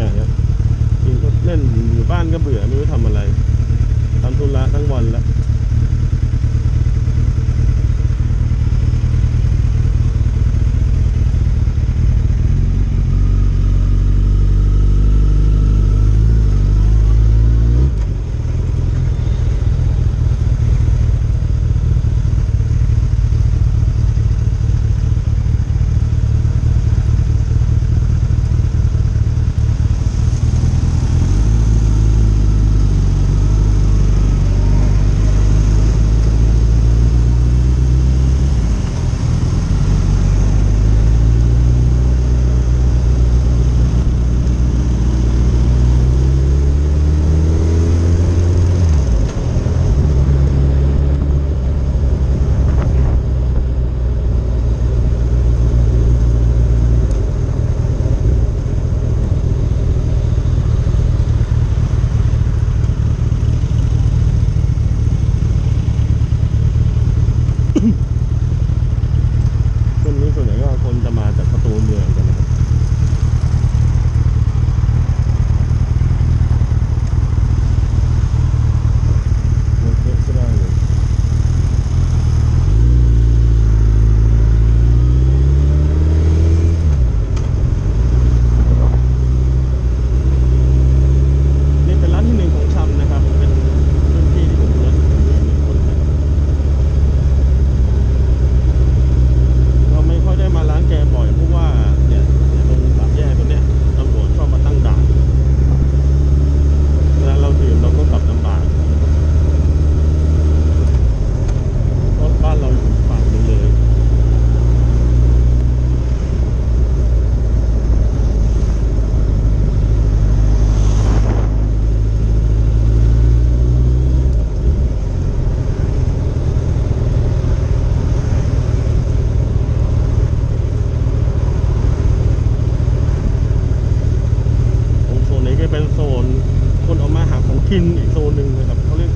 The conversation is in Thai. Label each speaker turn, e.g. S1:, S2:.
S1: อะกินก็เล่นอยู่บ้านก็เบื่อไม่รู้ทำอะไรทำธุระทั้งวันแล้ว Mm-hmm. เป็นโซนคนออกมาหาของกินอีกโซนหนึ่งนะครับเขาเรียก